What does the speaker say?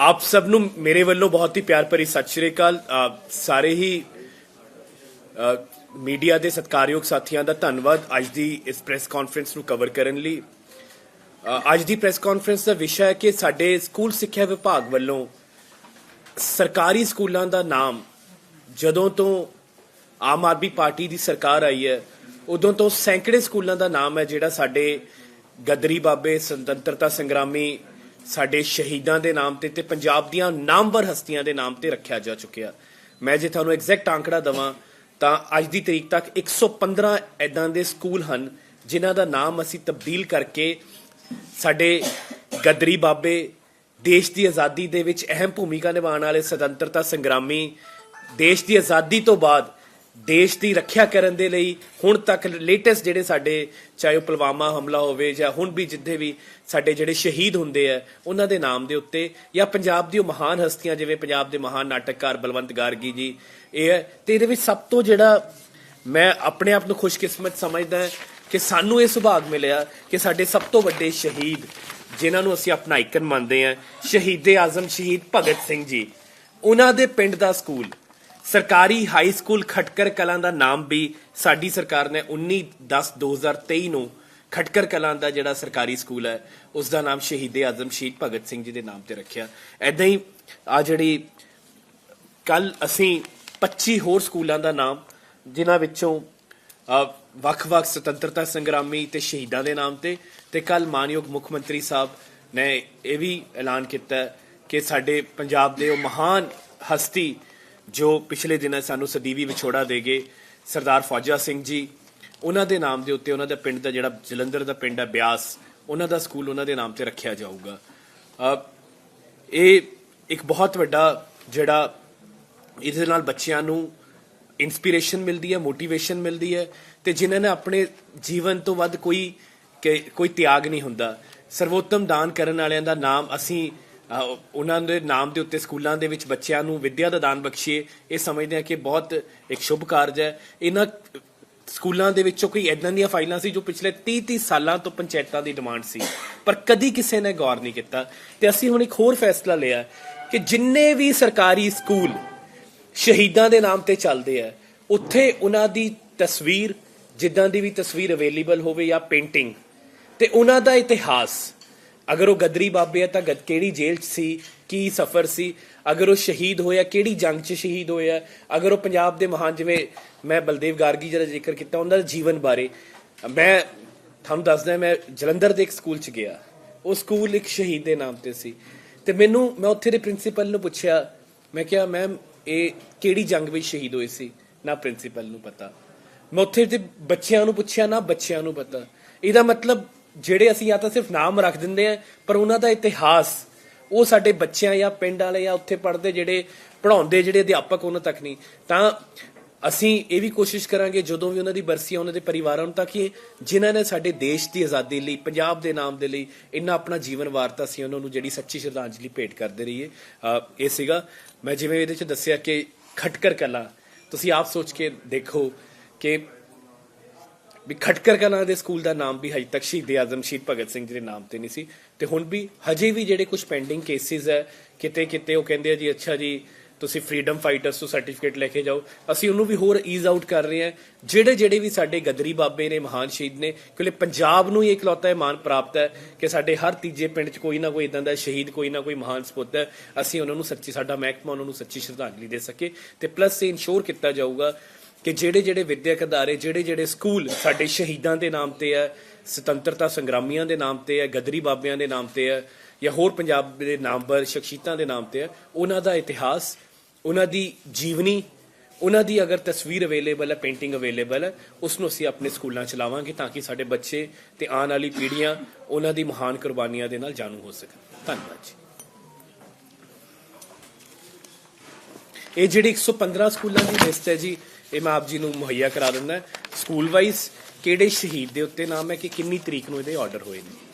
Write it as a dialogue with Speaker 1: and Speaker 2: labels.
Speaker 1: ਆਪ ਸਭ ਨੂੰ ਮੇਰੇ ਵੱਲੋਂ ਬਹੁਤ ਹੀ ਪਿਆਰ ਭਰੀ ਸਤਿ ਸ਼੍ਰੀ ਅਕਾਲ। ਸਾਰੇ ਹੀ ਮੀਡੀਆ ਦੇ ਸਤਿਕਾਰਯੋਗ ਸਾਥੀਆਂ ਦਾ ਧੰਨਵਾਦ ਅੱਜ ਦੀ ਇਸ ਪ੍ਰੈਸ ਕਾਨਫਰੰਸ ਨੂੰ ਕਵਰ ਕਰਨ ਲਈ। ਅੱਜ ਦੀ ਪ੍ਰੈਸ ਕਾਨਫਰੰਸ ਦਾ ਵਿਸ਼ਾ ਹੈ ਕਿ ਸਾਡੇ ਸਕੂਲ ਸਿੱਖਿਆ ਵਿਭਾਗ ਵੱਲੋਂ ਸਰਕਾਰੀ ਸਕੂਲਾਂ ਦਾ ਨਾਮ ਜਦੋਂ ਤੋਂ ਆਮ ਆਦਮੀ ਪਾਰਟੀ ਦੀ ਸਰਕਾਰ ਆਈ ਹੈ, ਉਦੋਂ ਤੋਂ ਸੈਂਕੜੇ ਸਕੂਲਾਂ ਦਾ ਨਾਮ ਹੈ ਜਿਹੜਾ ਸਾਡੇ ਗਦਰੀ ਬਾਬੇ, ਸੁਤੰਤਰਤਾ ਸੰਗਰਾਮੀ ਸਾਡੇ ਸ਼ਹੀਦਾਂ ਦੇ ਨਾਮ ਤੇ ਤੇ ਪੰਜਾਬ ਦੀਆਂ ਨਾਮਵਰ ਹਸਤੀਆਂ ਦੇ ਨਾਮ ਤੇ ਰੱਖਿਆ ਜਾ ਚੁੱਕਿਆ। ਮੈਂ ਜੇ ਤੁਹਾਨੂੰ ਐਗਜ਼ੈਕਟ ਆંકੜਾ ਦਵਾਂ, ਤਾਂ ਅੱਜ ਦੀ ਤਰੀਕ ਤੱਕ 115 ਐਦਾਂ ਦੇ ਸਕੂਲ ਹਨ, ਜਿਨ੍ਹਾਂ ਦਾ ਨਾਮ ਅਸੀਂ ਤਬਦੀਲ ਕਰਕੇ ਸਾਡੇ ਗਦਰੀ ਬਾਬੇ ਦੇਸ਼ ਦੀ ਆਜ਼ਾਦੀ ਦੇ ਵਿੱਚ ਅਹਿਮ ਭੂਮਿਕਾ ਨਿਭਾਉਣ ਵਾਲੇ ਸੁਤੰਤਰਤਾ ਸੰਗਰਾਮੀ, ਦੇਸ਼ ਦੀ ਆਜ਼ਾਦੀ ਤੋਂ ਬਾਅਦ ਦੇਸ਼ ਦੀ ਰੱਖਿਆ ਕਰਨ ਦੇ ਲਈ ਹੁਣ ਤੱਕ ਲੇਟੈਸਟ ਜਿਹੜੇ ਸਾਡੇ, ਚਾਹੇ ਉਹ ਪੁਲਵਾਮਾ ਹਮਲਾ ਹੋਵੇ ਜਾਂ ਹੁਣ ਵੀ ਜਿੱਥੇ ਵੀ ਸਾਡੇ ਜਿਹੜੇ ਸ਼ਹੀਦ ਹੁੰਦੇ ਆ, ਉਹਨਾਂ ਦੇ ਨਾਮ ਦੇ ਉੱਤੇ ਜਾਂ ਪੰਜਾਬ ਦੀ ਉਹ ਮਹਾਨ ਹਸਤੀਆਂ, ਜਿਵੇਂ ਪੰਜਾਬ ਦੇ ਮਹਾਨ ਨਾਟਕਕਾਰ ਬਲਵੰਤ ਗਾਰਗੀ ਜੀ, ਇਹ ਹੈ। ਤੇ ਇਹਦੇ ਵਿੱਚ ਸਭ ਤੋਂ ਜਿਹੜਾ ਮੈਂ ਆਪਣੇ ਆਪ ਨੂੰ ਖੁਸ਼ਕਿਸਮਤ ਸਮਝਦਾ ਕਿ ਸਾਨੂੰ ਇਹ ਸੁਭਾਗ ਮਿਲਿਆ ਕਿ ਸਾਡੇ ਸਭ ਤੋਂ ਵੱਡੇ ਸ਼ਹੀਦ, ਜਿਨ੍ਹਾਂ ਨੂੰ ਅਸੀਂ ਆਪਣਾ ਆਈਕਨ ਮੰਨਦੇ ਹਾਂ, ਸ਼ਹੀਦੇ ਆਜ਼ਮ ਸ਼ਹੀਦ ਭਗਤ ਸਿੰਘ ਜੀ, ਉਹਨਾਂ ਦੇ ਪਿੰਡ ਦਾ ਸਕੂਲ ਸਰਕਾਰੀ ਹਾਈ ਸਕੂਲ ਖਟਕਰ ਕਲਾਂ ਦਾ ਨਾਮ ਵੀ ਸਾਡੀ ਸਰਕਾਰ ਨੇ 19 10 2023 ਨੂੰ ਖਟਕਰ ਕਲਾਂ ਦਾ ਜਿਹੜਾ ਸਰਕਾਰੀ ਸਕੂਲ ਹੈ ਉਸ ਦਾ ਨਾਮ ਸ਼ਹੀਦੇ ਆਜ਼ਮ ਸ਼ਹੀਦ ਭਗਤ ਸਿੰਘ ਜੀ ਦੇ ਨਾਮ ਤੇ ਰੱਖਿਆ। ਐਦਾਂ ਹੀ ਆ ਜਿਹੜੀ ਕੱਲ ਅਸੀਂ 25 ਹੋਰ ਸਕੂਲਾਂ ਦਾ ਨਾਮ, ਜਿਨ੍ਹਾਂ ਵਿੱਚੋਂ ਵੱਖ-ਵੱਖ ਸੁਤੰਤਰਤਾ ਸੰਗਰਾਮੀ ਤੇ ਸ਼ਹੀਦਾਂ ਦੇ ਨਾਮ ਤੇ ਤੇ ਕੱਲ ਮਾਨਯੋਗ ਮੁੱਖ ਮੰਤਰੀ ਸਾਹਿਬ ਨੇ ਇਹ ਵੀ ਐਲਾਨ ਕੀਤਾ ਕਿ ਸਾਡੇ ਪੰਜਾਬ ਦੇ ਉਹ ਮਹਾਨ ਹਸਤੀ ਜੋ ਪਿਛਲੇ ਦਿਨਾਂ ਸਾਨੂੰ ਸਦੀਵੀ ਵਿਛੋੜਾ ਦੇ ਗਏ, ਸਰਦਾਰ ਫੌਜਾ ਸਿੰਘ ਜੀ, ਉਹਨਾਂ ਦੇ ਨਾਮ ਦੇ ਉੱਤੇ ਉਹਨਾਂ ਦਾ ਪਿੰਡ ਦਾ ਜਿਹੜਾ ਜਲੰਧਰ ਦਾ ਪਿੰਡ ਹੈ ਬਿਆਸ, ਉਹਨਾਂ ਦਾ ਸਕੂਲ ਉਹਨਾਂ ਦੇ ਨਾਮ ਤੇ ਰੱਖਿਆ ਜਾਊਗਾ। ਇਹ ਇੱਕ ਬਹੁਤ ਵੱਡਾ ਜਿਹੜਾ ਇਹਦੇ ਨਾਲ ਬੱਚਿਆਂ ਨੂੰ ਇਨਸਪੀਰੇਸ਼ਨ ਮਿਲਦੀ ਹੈ ਮੋਟੀਵੇਸ਼ਨ ਮਿਲਦੀ ਹੈ ਤੇ ਜਿਨ੍ਹਾਂ ਨੇ ਆਪਣੇ ਜੀਵਨ ਤੋਂ ਵੱਧ ਕੋਈ ਕਿ- ਕੋਈ ਤਿਆਗ ਨਹੀਂ ਹੁੰਦਾ। ਸਰਵੋਤਮ ਦਾਨ ਕਰਨ ਵਾਲਿਆਂ ਦਾ ਨਾਮ ਅਸੀਂ ਉਹਨਾਂ ਦੇ ਨਾਮ ਦੇ ਉੱਤੇ ਸਕੂਲਾਂ ਦੇ ਵਿੱਚ ਬੱਚਿਆਂ ਨੂੰ ਵਿੱਦਿਆ ਦਾ ਦਾਨ ਬਖਸ਼ੀਏ, ਇਹ ਸਮਝਦੇ ਹਾਂ ਕਿ ਬਹੁਤ ਇੱਕ ਸ਼ੁਭ ਕਾਰਜ ਹੈ। ਇਹਨਾਂ ਸਕੂਲਾਂ ਦੇ ਵਿੱਚੋਂ ਕੋਈ ਇਦਾਂ ਦੀਆਂ ਫਾਈਲਾਂ ਸੀ ਜੋ ਪਿਛਲੇ 30 30 ਸਾਲਾਂ ਤੋਂ ਪੰਚਾਇਤਾਂ ਦੀ ਡਿਮਾਂਡ ਸੀ, ਪਰ ਕਦੀ ਕਿਸੇ ਨੇ ਗੌਰ ਨਹੀਂ ਕੀਤਾ। ਤੇ ਅਸੀਂ ਹੁਣ ਇੱਕ ਹੋਰ ਫੈਸਲਾ ਲਿਆ ਕਿ ਜਿੰਨੇ ਵੀ ਸਰਕਾਰੀ ਸਕੂਲ ਸ਼ਹੀਦਾਂ ਦੇ ਨਾਮ ਤੇ ਚੱਲਦੇ ਆ, ਉੱਥੇ ਉਹਨਾਂ ਦੀ ਤਸਵੀਰ, ਜਿੱਦਾਂ ਦੀ ਵੀ ਤਸਵੀਰ ਅਵੇਲੇਬਲ ਹੋਵੇ ਜਾਂ ਪੇਂਟਿੰਗ ਤੇ ਉਹਨਾਂ ਦਾ ਇਤਿਹਾਸ ਅਗਰ ਉਹ ਗਦਰੀ ਬਾਬੇ ਆ ਤਾਂ ਗਦ ਕਿਹੜੀ ਜੇਲ੍ਹ 'ਚ ਸੀ, ਕੀ ਸਫ਼ਰ ਸੀ? ਅਗਰ ਉਹ ਸ਼ਹੀਦ ਹੋਇਆ, ਕਿਹੜੀ ਜੰਗ 'ਚ ਸ਼ਹੀਦ ਹੋਇਆ? ਅਗਰ ਉਹ ਪੰਜਾਬ ਦੇ ਮਹਾਨ ਜਿਵੇਂ ਮੈਂ ਬਲਦੇਵ ਗਾਰਗੀ ਜਿਹੜਾ ਜ਼ਿਕਰ ਕੀਤਾ, ਉਹਨਾਂ ਦੇ ਜੀਵਨ ਬਾਰੇ। ਮੈਂ ਤੁਹਾਨੂੰ ਦੱਸਦਾ, ਮੈਂ ਜਲੰਧਰ ਦੇ ਇੱਕ ਸਕੂਲ 'ਚ ਗਿਆ। ਉਹ ਸਕੂਲ ਇੱਕ ਸ਼ਹੀਦ ਦੇ ਨਾਮ ਤੇ ਸੀ। ਤੇ ਮੈਨੂੰ, ਮੈਂ ਉੱਥੇ ਦੇ ਪ੍ਰਿੰਸੀਪਲ ਨੂੰ ਪੁੱਛਿਆ, ਮੈਂ ਕਿਹਾ, ਮੈਮ, ਇਹ ਕਿਹੜੀ ਜੰਗ ਵਿੱਚ ਸ਼ਹੀਦ ਹੋਏ ਸੀ? ਨਾ ਪ੍ਰਿੰਸੀਪਲ ਨੂੰ ਪਤਾ। ਮੈਂ ਉੱਥੇ ਦੇ ਬੱਚਿਆਂ ਨੂੰ ਪੁੱਛਿਆ, ਨਾ ਬੱਚਿਆਂ ਨੂੰ ਪਤਾ। ਇਹਦਾ ਮਤਲਬ ਜਿਹੜੇ ਅਸੀਂ ਜਾਂ ਤਾਂ ਸਿਰਫ ਨਾਮ ਰੱਖ ਦਿੰਦੇ ਆ, ਪਰ ਉਹਨਾਂ ਦਾ ਇਤਿਹਾਸ, ਉਹ ਸਾਡੇ ਬੱਚਿਆਂ ਜਾਂ ਪਿੰਡ ਵਾਲੇ ਜਾਂ ਉੱਥੇ ਪੜ੍ਹਦੇ ਜਿਹੜੇ, ਪੜ੍ਹਾਉਂਦੇ ਜਿਹੜੇ ਅਧਿਆਪਕ ਉਹਨਾਂ ਤੱਕ ਨਹੀਂ। ਤਾਂ ਅਸੀਂ ਇਹ ਵੀ ਕੋਸ਼ਿਸ਼ ਕਰਾਂਗੇ, ਜਦੋਂ ਵੀ ਉਹਨਾਂ ਦੀ ਬਰਸੀ ਆ, ਉਹਨਾਂ ਦੇ ਪਰਿਵਾਰਾਂ ਨੂੰ ਤਾਂ ਕਿ ਜਿਨ੍ਹਾਂ ਨੇ ਸਾਡੇ ਦੇਸ਼ ਦੀ ਆਜ਼ਾਦੀ ਲਈ, ਪੰਜਾਬ ਦੇ ਨਾਮ ਦੇ ਲਈ, ਇੰਨਾ ਆਪਣਾ ਜੀਵਨ ਵਾਰਤਾ ਸੀ ਉਹਨਾਂ ਨੂੰ ਜਿਹੜੀ ਸੱਚੀ ਸ਼ਰਧਾਂਜਲੀ ਭੇਟ ਕਰਦੇ ਰਹੀਏ। ਇਹ ਸੀਗਾ। ਮੈਂ ਜਿਵੇਂ ਇਹਦੇ ਚ ਦੱਸਿਆ ਕਿ ਖਟਕਰ ਕਲਾ, ਤੁਸੀਂ ਆਪ ਸੋਚ ਕੇ ਦੇਖੋ ਕਿ ਵੀ ਖਟਕਰ ਕਲਾਂ ਦੇ ਸਕੂਲ ਦਾ ਨਾਮ ਵੀ ਹਜੇ ਤੱਕ ਸ਼ਹੀਦ ਆਜ਼ਮ, ਸ਼ਹੀਦ ਭਗਤ ਸਿੰਘ ਜੀ ਦੇ ਨਾਮ ਤੇ ਨਹੀਂ ਸੀ। ਤੇ ਹੁਣ ਵੀ ਹਜੇ ਵੀ ਜਿਹੜੇ ਕੁਝ ਪੈਂਡਿੰਗ ਕੇਸਿਸ ਹੈ, ਕਿਤੇ ਕਿਤੇ ਉਹ ਕਹਿੰਦੇ ਆ ਜੀ, ਅੱਛਾ ਜੀ, ਤੁਸੀਂ ਫਰੀडम ਫਾਈਟਰਸ ਤੋਂ ਸਰਟੀਫਿਕੇਟ ਲੈ ਕੇ ਜਾਓ। ਅਸੀਂ ਉਹਨੂੰ ਵੀ ਹੋਰ ਈਜ਼ ਆਊਟ ਕਰ ਰਹੇ ਹਾਂ। ਜਿਹੜੇ ਜਿਹੜੇ ਵੀ ਸਾਡੇ ਗਦਰੀ ਬਾਬੇ ਨੇ, ਮਹਾਨ ਸ਼ਹੀਦ ਨੇ, ਕਿਉਂਕਿ ਪੰਜਾਬ ਨੂੰ ਹੀ ਇਕਲੌਤਾ ਇਹ ਮਾਣ ਪ੍ਰਾਪਤ ਹੈ ਕਿ ਸਾਡੇ ਹਰ ਤੀਜੇ ਪਿੰਡ 'ਚ ਕੋਈ ਨਾ ਕੋਈ ਇਦਾਂ ਦਾ ਸ਼ਹੀਦ, ਕੋਈ ਨਾ ਕੋਈ ਮਹਾਨ ਸਪੁੱਤ ਹੈ। ਅਸੀਂ ਉਹਨਾਂ ਨੂੰ ਸੱਚੀ, ਸਾਡਾ ਮਹਿਕਮਾ ਉਹਨਾਂ ਨੂੰ ਸੱਚੀ ਸ਼ਰਧਾਂਜਲੀ ਦੇ ਸਕੇ। ਤੇ ਪਲੱਸ ਇਹ ਇਨਸ਼ੋਰ ਕੀਤਾ ਜਾਊਗਾ ਕਿ ਜਿਹੜੇ ਜਿਹੜੇ ਵਿਦਿਅਕ ਅਦਾਰੇ, ਜਿਹੜੇ ਜਿਹੜੇ ਸਕੂਲ ਸਾਡੇ ਸ਼ਹੀਦਾਂ ਦੇ ਨਾਮ ਤੇ ਹੈ ਸੁਤੰਤਰਤਾ ਸੰਗਰਾਮੀਆਂ ਦੇ ਨਾਮ ਤੇ ਹੈ ਗਦਰੀ ਬਾਬਿਆਂ ਦੇ ਨਾਮ ਤੇ ਹੈ ਜਾਂ ਹੋਰ ਪੰਜਾਬ ਦੇ ਨਾਮਵਰ ਸ਼ਖਸੀਅਤਾਂ ਦੇ ਨਾਮ ਤੇ ਹੈ ਉਹਨਾਂ ਦਾ ਇਤਿਹਾਸ, ਉਹਨਾਂ ਦੀ ਜੀਵਨੀ, ਉਹਨਾਂ ਦੀ ਅਗਰ ਤਸਵੀਰ ਅਵੇਲੇਬਲ ਹੈ, ਪੇਂਟਿੰਗ ਅਵੇਲੇਬਲ ਹੈ, ਉਸ ਨੂੰ ਅਸੀਂ ਆਪਣੇ ਸਕੂਲਾਂ ਚ ਲਾਵਾਂਗੇ ਤਾਂ ਕਿ ਸਾਡੇ ਬੱਚੇ ਤੇ ਆਉਣ ਵਾਲੀ ਪੀੜ੍ਹੀਆਂ ਉਹਨਾਂ ਦੀ ਮਹਾਨ ਕੁਰਬਾਨੀਆਂ ਦੇ ਨਾਲ ਜਾਣੂ ਹੋ ਸਕਣ। ਧੰਨਵਾਦ ਜੀ। ਇਹ ਜਿਹੜੀ 115 ਸਕੂਲਾਂ ਦੀ ਲਿਸਟ ਹੈ ਜੀ ਇਹ ਮੈਂ ਆਪ ਜੀ ਨੂੰ ਮੁਹੱਈਆ ਕਰਾ ਦਿੰਦਾ। ਸਕੂਲ ਵਾਈਜ਼ ਕਿਹੜੇ ਸ਼ਹੀਦ ਦੇ ਉੱਤੇ ਨਾਮ ਹੈ ਕਿ ਕਿੰਨੀ ਤਰੀਕ ਨੂੰ ਇਹਦੇ ਆਰਡਰ ਹੋਏ ਨੇ?